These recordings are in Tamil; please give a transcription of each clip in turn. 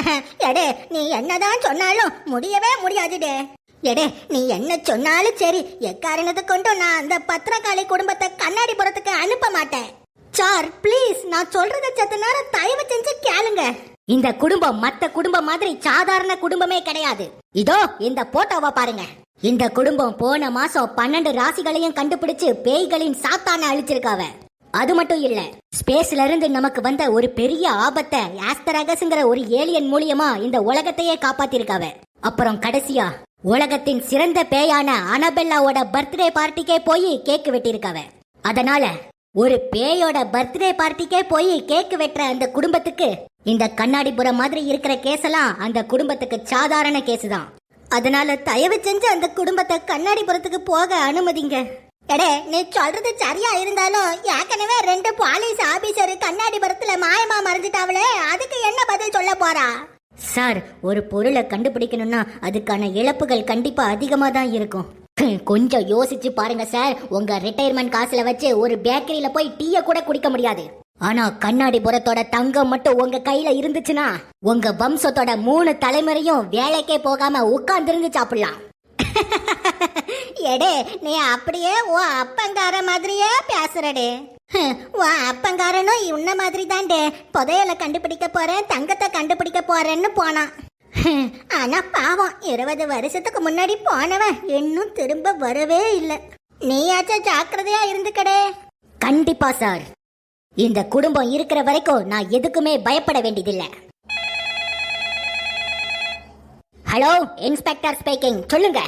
எடே நீ என்னதான் சொன்னாலும் முடியவே முடியாதுடே. எடே நீ என்ன சொன்னாலும் சரி எக்காரணத்தை கொண்டும் நான் அந்த பத்திரக்காளி குடும்பத்தை கண்ணாடி புறத்துக்கு அனுப்ப மாட்டேன். சார் ப்ளீஸ் நான் சொல்றத சத்த நேரம் தயவு செஞ்சு கேளுங்க. இந்த குடும்பம் மத்த குடும்பம் மாதிரி சாதாரண குடும்பமே கிடையாது. இதோ இந்த போட்டோவை பாருங்க. இந்த குடும்பம் போன மாசம் பன்னெண்டு ராசிகளையும் கண்டுபிடிச்சு பேய்களின் சாத்தான அழிச்சிருக்காவ. அது மட்டும் இல்ல ஸ்பேஸ்ல இருந்து நமக்கு வந்த ஒரு பெரிய ஆபத்தை ஆஸ்தரகஸ்ங்கிற ஒரு ஏலியன் மூலியமா இந்த உலகத்தையே காப்பாத்திருக்காவ. அப்புறம் கடைசியா உலகத்தின் சிறந்த பேயான அனபெல்லாவோட பர்த்டே பார்ட்டிக்கே போய் கேக் வெட்டியிருக்காவ அதனால ஒரு பேயோட பர்த்டே பார்ட்டிக்கே போய் கேக் வெட்டுற அந்த குடும்பத்துக்கு இந்த கண்ணாடிபுரம் மாதிரி இருக்கிற கேஸெல்லாம் அந்த குடும்பத்துக்கு சாதாரண கேஸ் தான் அதனால தயவு செஞ்சு அந்த குடும்பத்தை கண்ணாடிபுரத்துக்கு போக அனுமதிங்க. எடே நீ சொல்றது சரியா இருந்தாலும் ஏற்கனவே ரெண்டு போலீஸ் ஆபீசர் கண்ணாடிபுரத்துல மாயமா மறைஞ்சிட்டாவளே அதுக்கு என்ன பதில் சொல்ல போறா? சார் ஒரு பொருளை கண்டுபிடிக்கணும்னா அதுக்கான இழப்புகள் கண்டிப்பா அதிகமா தான் இருக்கும். கொஞ்சம் யோசிச்சு பாருங்க சார். உங்க ரிட்டையர்மெண்ட் காசுல வச்சு ஒரு பேக்கரியில போய் டீய கூட குடிக்க முடியாது. ஆனா கண்ணாடிபுரத்தோட தங்கம் மட்டும் உங்க கையில இருந்துச்சுன்னா உங்க வம்சத்தோட மூணு தலைமுறையும் வேலைக்கே போகாம உட்கார்ந்திருந்து சாப்பிடலாம். எடே நீ அப்படியே ஓ அப்பங்கார மாதிரியே பேசுறடே. உன் அப்பங்காரனும் உன்ன மாதிரி தான்டே புதையலை கண்டுபிடிக்க போறேன் தங்கத்தை கண்டுபிடிக்க போறேன்னு போனான். ஆனா பாவம் இருபது வருஷத்துக்கு முன்னாடி போனவன் இன்னும் திரும்ப வரவே இல்லை. நீயாச்சும் ஜாக்கிரதையா இருந்துக்கடே. கண்டிப்பா சார். இந்த குடும்பம் இருக்கிற வரைக்கும் நான் எதுக்குமே பயப்பட வேண்டியதில்லை. Hello inspector speaking. சொல்லுங்க.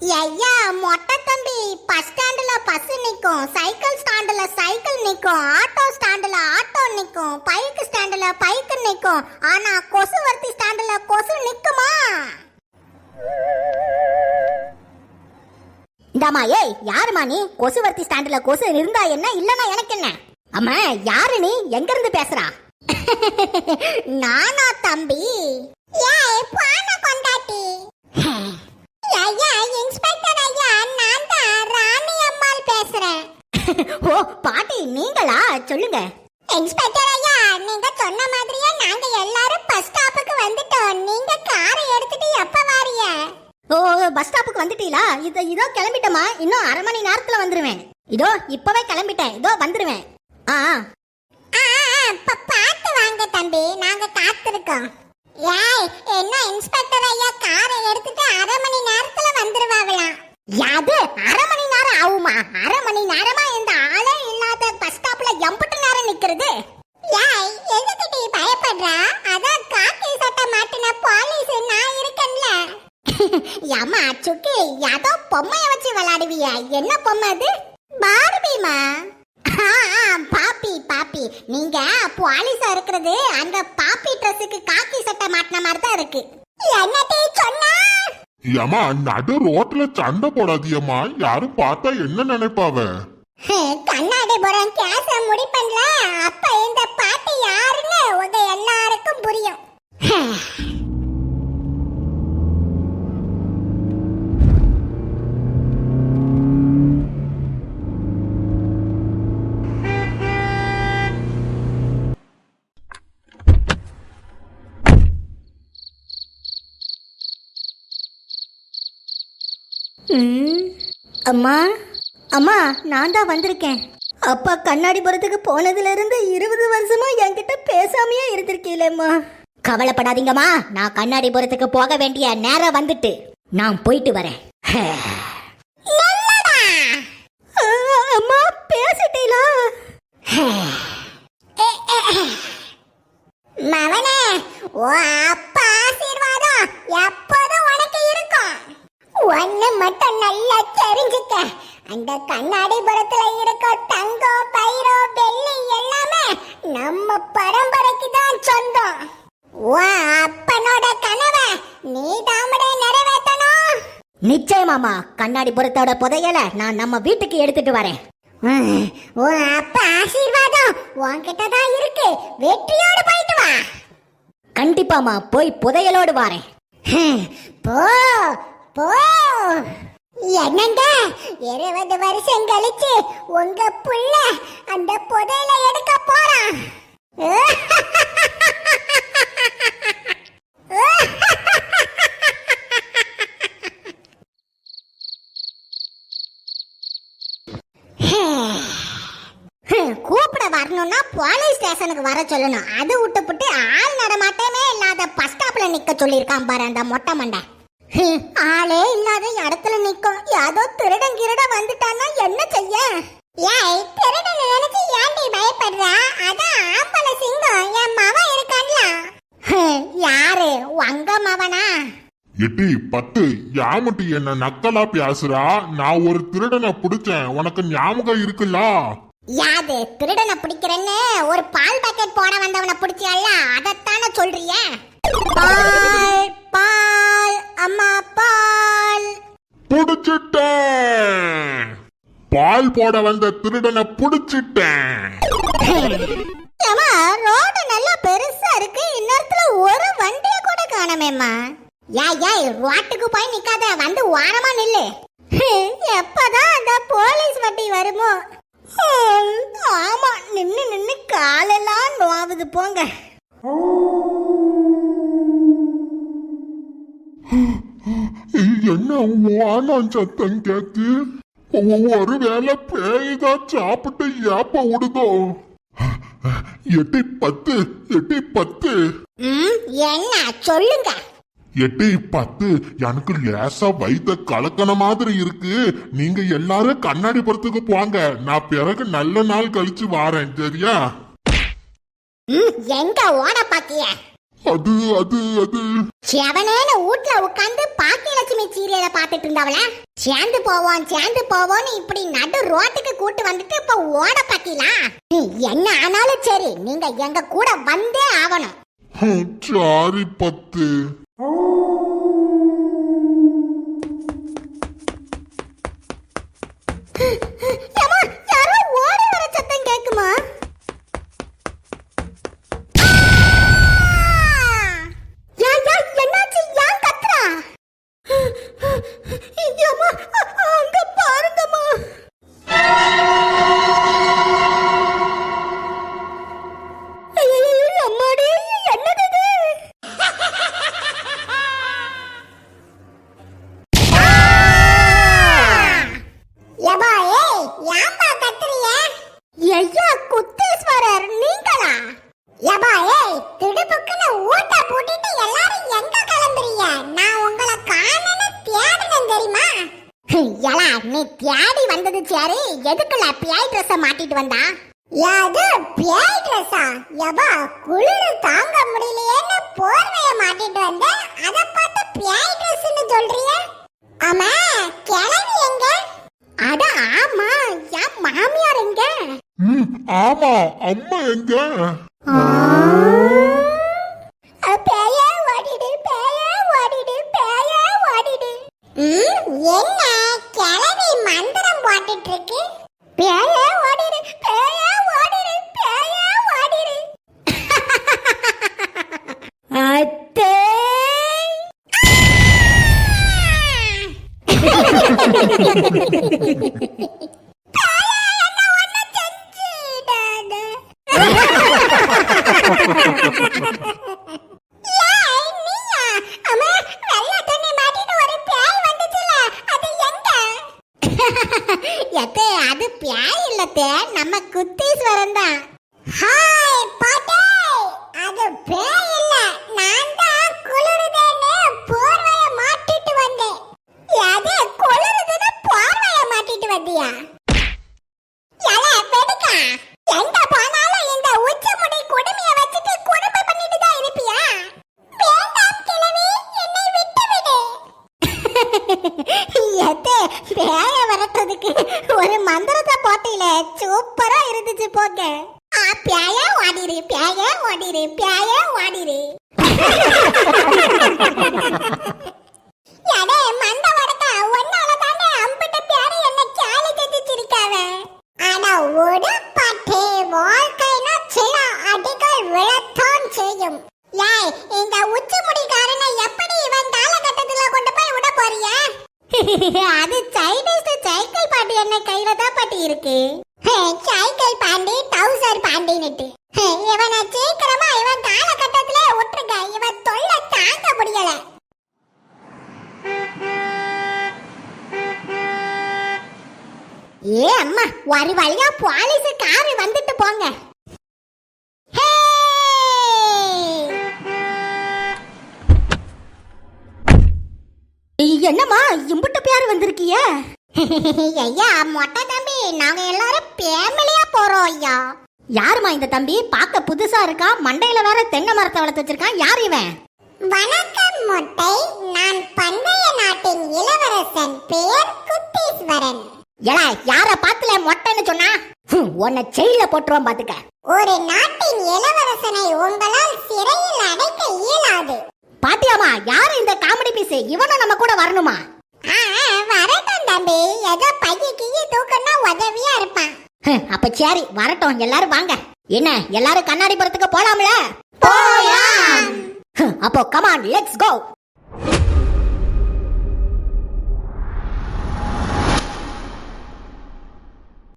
ஐயா மொட்டை தம்பி பஸ் ஸ்டாண்ட்ல பஸ் நிக்கும். சைக்கிள் ஸ்டாண்ட்ல சைக்கிள் நிக்கும். ஆட்டோ ஸ்டாண்டுல ஆட்டோ நிக்கும். பைக் ஸ்டாண்டுல பைக் நிக்கும். ஆனா கொசுவர்த்தி ஸ்டாண்ட்ல கொசு நிக்குமா? இந்தாமா ஏய் யாருமா நீ? கொசுவர்த்தி ஸ்டாண்ட்ல கொசு இருந்தா என்ன இல்லனா எனக்கு என்ன? அம்மா யாரு நீ? எங்க இருந்து பேசுறா? நானா தம்பி? ஏய் போனா ஐயா இன்ஸ்பெக்டர் ஐயா நான் தான் ராணி அம்மாள் பேசுறேன். ஓ பாட்டி நீங்களா? சொல்லுங்க. இன்ஸ்பெக்டர் ஐயா நீங்க சொன்ன மாதிரியே நாங்க எல்லாரும் பஸ் ஸ்டாப்புக்கு வந்துட்டோம். நீங்க காரை எடுத்துட்டு எப்ப வாரீங்க? ஓ பஸ் ஸ்டாப்புக்கு வந்துட்டீங்களா? இது இதோ கிளம்பிட்டமா இன்னும் அரை மணி நேரத்துல வந்துருவேன். இதோ இப்பவே கிளம்பிட்டேன். இதோ வந்துருவேன். ஆ பார்த்து வாங்க தம்பி. நாங்க காத்திருக்கோம். ஏய் என்ன இன்ஸ்பெக்டர் ஐயா காரை எடுத்துட்டு அரை மணி நேரத்துல வந்துருவாங்களாம் யாது அரை மணி நேரம் ஆகுமா? அரை மணி நேரமா இந்த ஆளே இல்லாத பஸ் ஸ்டாப்ல எம்பட்டு நேரம் நிக்கிறது? ஏய் நீ பயப்படுறா? அதான் காக்கி சட்டை மாட்டின போலீஸ் நான் இருக்கேன்ல. ஏமா சுக்கி ஏதோ பொம்மைய வச்சு விளாடுவியா என்ன பொம்மை அது? பார்பிமா பாப்பி பாப்பி. நீங்க போலீஸா இருக்கிறது அந்த பாப்பி ட்ரெஸ்ஸுக்கு காக்கி சட்டை மாட்டின மாதிரி தான் இருக்கு. என்னடி சொன்னா? ஏமா நடு ரோட்ல சண்டை போடாதியம்மா. யாரும் பார்த்தா என்ன நினைப்பாவ? கண்ணாடி புறம் கேச முடிப்பன்ல அப்ப அம்மா அம்மா நான் தான் வந்திருக்கேன். அப்பா கண்ணாடிபுரத்துக்கு போனதுல இருந்து இருபது வருஷமா என்கிட்ட பேசாமையே இருந்திருக்கீங்களேம்மா. கவலைப்படாதீங்கம்மா நான் கண்ணாடிபுரத்துக்கு போக வேண்டிய நேரம் வந்துட்டு. நான் போயிட்டு வரேன். அம்மா பேசிட்டீங்களா? மவனே நிச்சயமாமா கண்ணாடி புறத்தோட புதையல நான் நம்ம வீட்டுக்கு எடுத்துட்டு வரேன். உன் அப்பா ஆசீர்வாதம் உன்கிட்ட தான் இருக்கு. வெற்றியோடு போயிட்டு வா. கண்டிப்பாமா போய் புதையலோடு வாரேன். போ போ. என்னங்க இருபது வருஷம் கழிச்சு உங்க புள்ள அந்த புதையல எடுக்க போறான். பார்க்கணும்னா போலீஸ் ஸ்டேஷனுக்கு வர சொல்லணும். அது விட்டுப்புட்டு ஆள் நடமாட்டமே இல்லாத பஸ் ஸ்டாப்ல நிக்க சொல்லியிருக்கான் பாரு அந்த மொட்டை மண்டை. ஹம், ஆளே இல்லாத இடத்துல நிக்கும். ஏதோ திருடன் கிருட வந்துட்டான்னா என்ன செய்ய? ஏய் திருடன் நினைச்சு ஏன்டி பயப்படுறா? அதான் ஆம்பள சிங்கம். என் மவன் இருக்கான்ல. யாரு? உங்க மவனா? எட்டி பத்து யாமட்டி என்ன நக்கலா பேசுறா? நான் ஒரு திருடனை பிடிச்சேன். உனக்கு ஞாபகம் இருக்குல்ல? யாது திருடனை பிடிக்கிறேன்னு ஒரு பால் பாக்கெட் போட வந்தவனை பிடிச்சியல்ல அதைத்தானே சொல்றிய? பால் பால் அம்மா பால். பிடிச்சிட்டேன். பால் போட வந்த திருடனை பிடிச்சிட்டேன். ஏமா ரோடு நல்லா பெருசா இருக்கு இன்னொருத்துல ஒரு வண்டிய கூட காணமேம்மா. ஏய் ஏய் ரோட்டுக்கு போய் நிக்காத வந்து ஓரமா நில்லு. எப்பதான் அந்த போலீஸ் வண்டி வருமோ? ஆமா நின்னு நின்னு காலெல்லாம் நோவுது போங்க. என்ன வானம் சத்தம் கேக்கு? ஒரு வேளை பேய்தான் சாப்பிட்டு ஏப்ப விடுதோ எட்டி பத்து எட்டி பத்து. என்ன சொல்லுங்க. எட்டி பத்து. எனக்கு லேசா வயித்த கலக்கன மாதிரி இருக்கு. நீங்க எல்லாரும் கண்ணாடி படத்துக்கு போங்க. நான் பிறகு நல்ல நாள் கழிச்சு வாரேன் சரியா? எங்க ஓட பாக்கிய? அது அது அது. செவனேன்னு வீட்ல உட்காந்து பாக்கியலட்சுமி சீரியலை பார்த்துட்டு இருந்தவள? சேர்ந்து போவோம் சேர்ந்து போவோம்னு இப்படி நடு ரோட்டுக்கு கூட்டு வந்துட்டு இப்ப ஓட பாத்தீங்களா என்ன ஆனாலும் சரி நீங்க எங்க கூட வந்தே ஆகணும். சாரி பத்து. ஏன்பா ஐயா, குத்தீஸ்வரர், நீங்களா? யப்பா, ஏய், திடுப்புக்குன்னு ஊட்ட பூட்டிட்டு எல்லாரும் எங்க கிளம்புறீங்க? நான் உங்களை காணோன்னு தேடினேன் தெரியுமா? ஏலா, நீ தேடி வந்தது சரி எதுக்குல பியாய் ட்ரெஸ் மாட்டிட்டு வந்தா யாது பியாய் ட்ரெஸ்ஸா யப்பா குளிர் தாங்க முடியலையேன்னு ஆமா அம்மா எங்க? பேய ஓடிடு பேய ஓடிடு ஓடிடு. என்ன கிளவி மந்திரம் போட்டுட்டு இருக்கு? பேய சூப்பரா இருந்துச்சு போங்க. ஆ பேய ஓடிரு பேய ஓடிரு பேய ஓடிரு எடே மண்ட வடக்க ஒன்னால தானே அம்பிட்ட பேரு என்ன கேலி செஞ்சிருக்காவ ஆனா உடப்பாட்டே வாழ்க்கைனா சில அடிகள் விழத்தான் செய்யும். ஏய் இந்த உச்சி முடிக்காரனை எப்படி இவன் காலகட்டத்துல கொண்டு போய் விட போறிய? அது சைனீஸ் சைக்கிள் பாண்டி என்ன கையில தான் பாட்டி இருக்கு. சைக்கிள் பாண்டி டவுசர் பாண்டின்னுட்டு. இவனை சீக்கிரமா இவன் காலகட்டத்திலே விட்டுருக்க இவன் தொல்லை தாங்க முடியல. ஏ அம்மா ஒரு வழியா போலீஸ் காரு வந்துட்டு போங்க. என்னம்மா இம்புட்டு பேர் வந்திருக்கிய? ஐயா மொட்டை தம்பி நாங்க எல்லாரும் ஃபேமிலியா போறோம் ஐயா. யாருமா இந்த தம்பி? பார்க்க புதுசா இருக்கா? மண்டையில வேற தென்னை மரத்தை வளர்த்து வச்சிருக்கான். யார் இவன்? வணக்கம் மொட்டை. நான் பண்டைய நாட்டின் இளவரசன் பெயர் குத்தீஸ்வரன் ஏடா யார பாத்துல மொட்டைன்னு சொன்னா? உன்னை ஜெயில போட்டுருவோம் பாத்துக்க. ஒரு நாட்டின் இளவரசனை உங்களால் சிறையில் அடைக்க இயலாது. பாத்தியாமா யாரு இந்த காமெடி பீஸ் இவனும் நம்ம கூட வரணுமா? தம்பி ஏதோ பைய கிய உதவியா இருப்பான். அப்ப சரி வரட்டும் எல்லாரும் வாங்க. என்ன எல்லாரும் கண்ணாடி புறத்துக்கு போலாம்ல? போலாம். அப்போ கமான் லெட்ஸ் கோ